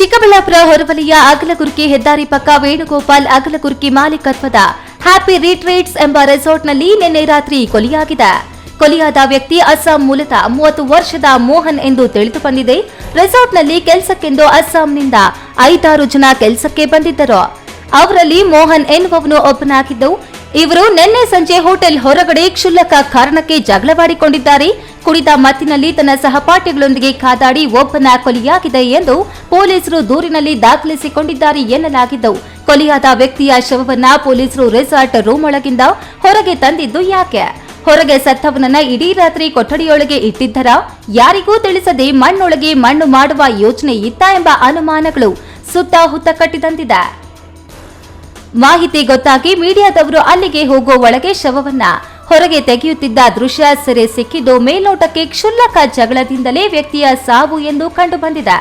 ಚಿಕ್ಕಬಳ್ಳಾಪುರ ಹೊರವಲಯ ಅಗಲಗುರ್ಕಿ ಹೆದ್ದಾರಿ ಪಕ್ಕ ವೇಣುಗೋಪಾಲ್ ಅಗಲಗುರ್ಕಿ ಮಾಲೀಕತ್ವದ ಹ್ಯಾಪಿ ರಿಟ್ರೀಟ್ಸ್ ಎಂಬ ರೆಸಾರ್ಟ್ನಲ್ಲಿ ನಿನ್ನೆ ರಾತ್ರಿ ಕೊಲೆಯಾಗಿದೆ. ಕೊಲೆಯಾದ ವ್ಯಕ್ತಿ ಅಸ್ಸಾಂ ಮೂಲದ ಮೂವತ್ತು ವರ್ಷದ ಮೋಹನ್ ಎಂದು ತಿಳಿದು ಬಂದಿದೆ ರೆಸಾರ್ಟ್ನಲ್ಲಿ ಕೆಲಸಕ್ಕೆಂದು ಅಸ್ಸಾಂನಿಂದ ಐದಾರು ಜನ ಕೆಲಸಕ್ಕೆ ಬಂದಿದ್ದರು. ಅವರಲ್ಲಿ ಮೋಹನ್ ಎನ್ನುವವನು ಒಬ್ಬನಾಗಿದ್ದು ಇವರು ನಿನ್ನೆ ಸಂಜೆ ಹೋಟೆಲ್ ಹೊರಗಡೆ ಕ್ಷುಲ್ಲಕ ಕಾರಣಕ್ಕೆ ಜಗಳವಾಡಿಕೊಂಡಿದ್ದಾರೆ ಕುಡಿದ ಮತ್ತಿನಲ್ಲಿ ತನ್ನ ಸಹಪಾಠಿಗಳೊಂದಿಗೆ ಕಾದಾಡಿ ಒಬ್ಬನ ಕೊಲೆಯಾಗಿದೆ ಎಂದು ಪೊಲೀಸರು ದೂರಿನಲ್ಲಿ ದಾಖಲಿಸಿಕೊಂಡಿದ್ದಾರೆ ಎನ್ನಲಾಗಿದ್ದವು ಕೊಲೆಯಾದ ವ್ಯಕ್ತಿಯ ಶವವನ್ನ ಪೊಲೀಸರು ರೆಸಾರ್ಟ್ ರೂಮ್ ಒಳಗಿಂದ ಹೊರಗೆ ತಂದಿದ್ದು ಯಾಕೆ? ಹೊರಗೆ ಸತ್ತವನನ್ನ ಇಡೀ ರಾತ್ರಿ ಕೊಠಡಿಯೊಳಗೆ ಇಟ್ಟಿದ್ದರ? ಯಾರಿಗೂ ತಿಳಿಸದೆ ಮಣ್ಣೊಳಗೆ ಮಣ್ಣು ಮಾಡುವ ಯೋಚನೆ ಇತ್ತ ಎಂಬ ಅನುಮಾನಗಳು ಸುತ್ತ ಹುತ್ತ ಕಟ್ಟಿದಂತಿದೆ. ಮಾಹಿತಿ ಗೊತ್ತಾಗಿ ಮೀಡಿಯಾದವರು ಅಲ್ಲಿಗೆ ಹೋಗೋ ಒಳಗೆ ಶವವನ್ನ ಹೊರಗೆ ತೆಗೆಯುತ್ತಿದ್ದ ದೃಶ್ಯ ಸೆರೆ ಸಿಕ್ಕಿದ್ದು ಮೇಲ್ನೋಟಕ್ಕೆ ಕ್ಷುಲ್ಲಕ ಜಗಳದಿಂದಲೇ ವ್ಯಕ್ತಿಯ ಸಾವು ಎಂದು ಕಂಡುಬಂದಿದೆ.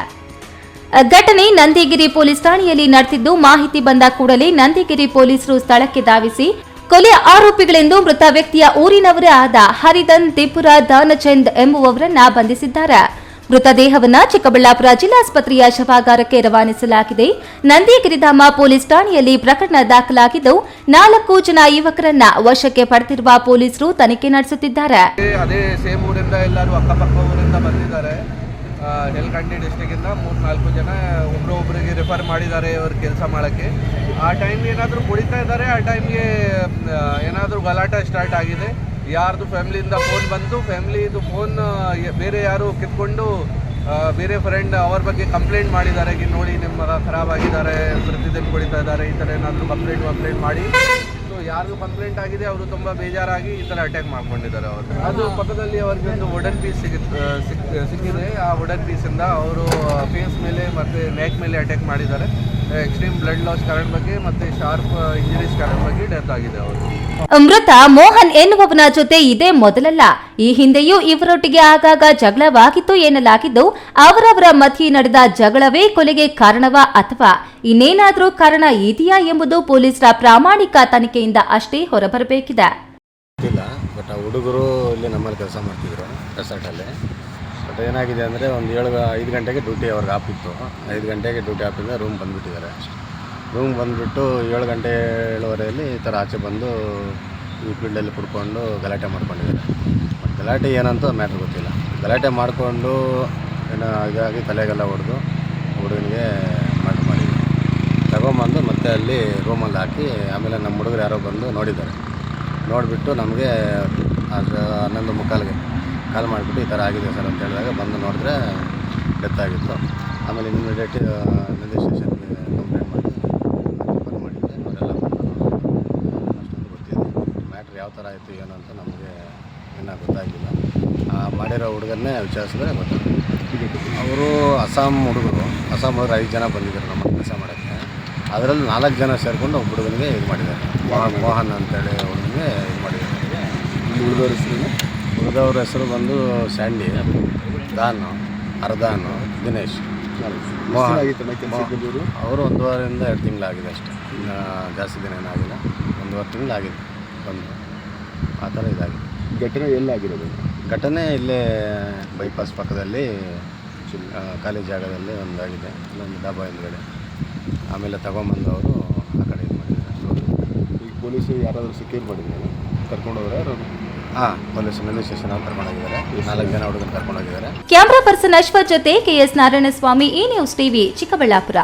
ಘಟನೆ ನಂದಿಗಿರಿ ಪೊಲೀಸ್ ಠಾಣೆಯಲ್ಲಿ ನಡೆದಿದ್ದು ಮಾಹಿತಿ ಬಂದ ಕೂಡಲೇ ನಂದಿಗಿರಿ ಪೊಲೀಸರು ಸ್ಥಳಕ್ಕೆ ಧಾವಿಸಿ ಕೊಲೆ ಆರೋಪಿಗಳೆಂದು ಮೃತ ವ್ಯಕ್ತಿಯ ಊರಿನವರೇ ಆದ ಹರಿದನ್ ತ್ರಿಪುರ ದಾನಚಂದ್ ಎಂಬುವವರನ್ನ ಬಂಧಿಸಿದ್ದಾರೆ. ಮೃತದೇಹವನ್ನ ಚಿಕ್ಕಬಳ್ಳಾಪುರ ಜಿಲ್ಲಾಸ್ಪತ್ರೆಯ ಶವಾಗಾರಕ್ಕೆ ರವಾನಿಸಲಾಗಿದೆ. ನಂದಿಗಿರಿಧಾಮ ಪೊಲೀಸ್ ಠಾಣೆಯಲ್ಲಿ ಪ್ರಕರಣ ದಾಖಲಾಗಿದ್ದು, ನಾಲ್ಕು ಜನ ಯುವಕರನ್ನ ವಶಕ್ಕೆ ಪಡೆದಿರುವ ಪೊಲೀಸರು ತನಿಖೆ ನಡೆಸುತ್ತಿದ್ದಾರೆ. ಅದೇ ಸೇಮ್ ಊರಿಂದ ಎಲ್ಲರೂ ಊರಿಂದ ಮೂರು, ನಾಲ್ಕು ಜನ ಒಬ್ರು ಒಬ್ರಿಗೆ ರೆಫರ್ ಮಾಡಿದ್ದಾರೆ ಅವ್ರ ಕೆಲಸ ಮಾಡೋಕ್ಕೆ. ಆ ಟೈಮ್ಗೆ ಏನಾದರೂ ಕುಡಿತಾ ಇದ್ದಾರೆ, ಆ ಟೈಮ್ಗೆ ಏನಾದರೂ ಗಲಾಟೆ ಸ್ಟಾರ್ಟ್ ಆಗಿದೆ. ಯಾರ್ದು ಫ್ಯಾಮ್ಲಿಯಿಂದ ಫೋನ್ ಬಂತು ಫ್ಯಾಮ್ಲಿದು ಫೋನ್ ಬೇರೆ ಯಾರು ಕಿತ್ಕೊಂಡು ಬೇರೆ ಫ್ರೆಂಡ್ ಅವ್ರ ಬಗ್ಗೆ ಕಂಪ್ಲೇಂಟ್ ಮಾಡಿದ್ದಾರೆ. ಈಗ ನೋಡಿ ನಿಮ್ಮ ಖರಾಬ್ ಆಗಿದ್ದಾರೆ, ಪ್ರತಿದಿನ ಕುಡಿತಾ ಇದ್ದಾರೆ, ಈ ಥರ ಏನಾದರೂ ಕಂಪ್ಲೇಂಟ್ ಕಂಪ್ಲೇಂಟ್ ಮಾಡಿ. ಸೊ ಯಾರಿಗೂ ಕಂಪ್ಲೇಂಟ್ ಆಗಿದೆ, ಅವರು ತುಂಬ ಬೇಜಾರಾಗಿ ಈ ಥರ ಅಟ್ಯಾಕ್ ಮಾಡ್ಕೊಂಡಿದ್ದಾರೆ ಅವರು. ಅದು ಪಕ್ಕದಲ್ಲಿ ಅವ್ರಿಗೆ ಒಂದು ವುಡನ್ ಪೀಸ್ ಸಿಗುತ್ತೆ ಸಿಕ್ಕಿದೆ. ಆ ವುಡನ್ ಪೀಸಿಂದ ಅವರು ಫೇಸ್ ಮೇಲೆ ಮತ್ತು ನೆಕ್ ಮೇಲೆ ಅಟ್ಯಾಕ್ ಮಾಡಿದ್ದಾರೆ. ಎಕ್ಸ್ಟ್ರೀಮ್ ಬ್ಲಡ್ ಲಾಸ್ ಕಾರಣ ಬಗ್ಗೆ ಮತ್ತೆ ಶಾರ್ಪ್ ಇಂಜರೀಸ್ ಕಾರಣ ಬಗ್ಗೆ ಡೆತ್ ಆಗಿದೆ ಅವರು. ಅಮೃತ ಮೋಹನ್ ಎನ್ನುವವನ ಜೊತೆ ಇದೇ ಮೊದಲಲ್ಲ. ಈ ಹಿಂದೆಯೂ ಇವರೊಟ್ಟಿಗೆ ಆಗಾಗ ಜಗಳವಾಗಿತ್ತು ಎನ್ನಲಾಗಿದ್ದು ಅವರವರ ಮಧ್ಯೆ ನಡೆದ ಜಗಳವೇ ಕೊಲೆಗೆ ಕಾರಣವಾ ಅಥವಾ ಇನ್ನೇನಾದರೂ ಕಾರಣ ಇದೆಯಾ ಎಂಬುದು ಪೊಲೀಸರ ಪ್ರಾಮಾಣಿಕ ತನಿಖೆಯಿಂದ ಅಷ್ಟೇ ಹೊರಬರಬೇಕಿದೆ. ಗೊತ್ತಿಲ್ಲ ಬಟ್ ಆ ಹುಡುಗರು ಇಲ್ಲಿ ನಮ್ಮಲ್ಲಿ ಕೆಲಸ ಮಾಡ್ತಿದ್ರು ರೆಸಾರ್ಟಲ್ಲಿ ಬಟ್ ಏನಾಗಿದೆ ಅಂದರೆ ಒಂದು ಏಳು ಐದು ಗಂಟೆಗೆ ಡ್ಯೂಟಿ ಅವ್ರಿಗೆ ಆಪಿತ್ತು ಐದು ಗಂಟೆಗೆ ಡ್ಯೂಟಿ ಆಪಿಂದ ರೂಮ್ ಬಂದುಬಿಟ್ಟಿದ್ದಾರೆ. ರೂಮ್ ಬಂದುಬಿಟ್ಟು ಏಳು ಗಂಟೆ ಏಳುವರೆಯಲ್ಲಿ ಈ ಥರ ಆಚೆ ಬಂದು ಈ ಫೀಲ್ಡಲ್ಲಿ ಕುಡ್ಕೊಂಡು ಗಲಾಟೆ ಮಾಡ್ಕೊಂಡಿದ್ದಾರೆ. ಬಟ್ ಗಲಾಟೆ ಏನಂತ ಮ್ಯಾಟ್ರ್ ಗೊತ್ತಿಲ್ಲ. ಗಲಾಟೆ ಮಾಡಿಕೊಂಡು ಏನೋ ಇದಾಗಿ ತಲೆಗೆಲ್ಲ ಹೊಡೆದು ಹುಡುಗನಿಗೆ ಮ್ಯಾಟ್ರ್ ಮಾಡಿದ್ವಿ ತಗೊಂಬಂದು ಮತ್ತೆ ಅಲ್ಲಿ ರೂಮಲ್ಲಿ ಹಾಕಿ ಆಮೇಲೆ ನಮ್ಮ ಹುಡುಗರು ಯಾರೋ ಬಂದು ನೋಡಿದ್ದಾರೆ. ನೋಡಿಬಿಟ್ಟು ನಮಗೆ ಅದು ಹನ್ನೊಂದು ಮುಕ್ಕಾಲಿಗೆ ಕಾಲ್ ಮಾಡಿಬಿಟ್ಟು ಈ ಥರ ಆಗಿದೆ ಸರ್ ಅಂತ ಹೇಳಿದಾಗ ಬಂದು ನೋಡಿದ್ರೆ ಡೆತ್ ಆಗಿತ್ತು ಆಮೇಲೆ ಇಮ್ಮಿಡಿಯೇಟ್ ನಂದಿ ರಿಜಿಸ್ಟ್ರೇಷನ್ ಕಂಪ್ಲೇಂಟ್ ಮಾಡಿ ಫೋನ್ ಮಾಡಿದ್ದೆ. ಅವರೆಲ್ಲ ಅಷ್ಟೊಂದು ಗೊತ್ತಿದೆ ಮ್ಯಾಟ್ರ್ ಯಾವ ಥರ ಆಯಿತು, ಏನು ಅಂತ ನಮಗೆ ಇನ್ನೂ ಗೊತ್ತಾಗಿಲ್ಲ. ಮಾಡಿರೋ ಹುಡುಗನ್ನೇ ವಿಚಾರಿಸಿದ್ರೆ ಗೊತ್ತಾಗುತ್ತೆ ಅವರು ಅಸ್ಸಾಂ ಹುಡುಗರು ಅಸ್ಸಾಂ ಹುಡುಗರು ಐದು ಜನ ಬಂದಿದ್ದರು ನಮ್ಮ ಕೆಲಸ ಮಾಡೋಕ್ಕೆ. ಅದರಲ್ಲಿ ನಾಲ್ಕು ಜನ ಸೇರಿಕೊಂಡು ಒಬ್ಬ ಹುಡುಗನಿಗೆ ಇದು ಮಾಡಿದ್ದಾರೆ. ಮೋಹನ್ ಅಂತೇಳಿ ಹುಡುಗನಿಗೆ ಇದು ಮಾಡಿದ್ದಾರೆ. ಉಳಿದವ್ರ ಹೆಸರು ಬಂದು ಸ್ಯಾಂಡಿ ದಾನು ಅರ್ಧಾನು ದಿನೇಶ್. ಅವರು ಒಂದು ವಾರದಿಂದ ಎರಡು ತಿಂಗಳಾಗಿದೆ ಅಷ್ಟೇ. ಇನ್ನು ಜಾಸ್ತಿ ದಿನ ಏನಾಗಿಲ್ಲ ಒಂದೂವರೆ ತಿಂಗಳಾಗಿದೆ ಬಂದು. ಆ ಥರ ಇದಾಗಿದೆ. ಘಟನೆ ಎಲ್ಲಾಗಿರೋದು? ಘಟನೆ ಇಲ್ಲೇ ಬೈಪಾಸ್ ಪಕ್ಕದಲ್ಲಿ ಖಾಲಿ ಜಾಗದಲ್ಲಿ ಒಂದಾಗಿದೆ. ಇಲ್ಲೊಂದು ಡಾಬಾ ಹಿಂದ್ಗಡೆ. ಆಮೇಲೆ ತಗೊಂಬಂದು ಅವರು ಆ ಕಡೆ ಇದು ಮಾಡಿದ್ದಾರೆ. ಈಗ ಪೊಲೀಸರು ಯಾರಾದರೂ ಸೆಕ್ಯೂರ್ ಮಾಡಿದ್ದಾರೆ ಕರ್ಕೊಂಡೋದ್ರೆ ಯಾರು ಪೊಲೀಸ್ ಕ್ಯಾಮರಾ ಪರ್ಸನ್ ಅಶ್ವಥ್ ಜೊತೆ ಕೆಎಸ್ ನಾರಾಯಣಸ್ವಾಮಿ ಈ ನ್ಯೂಸ್ ಟಿವಿ ಚಿಕ್ಕಬಳ್ಳಾಪುರ.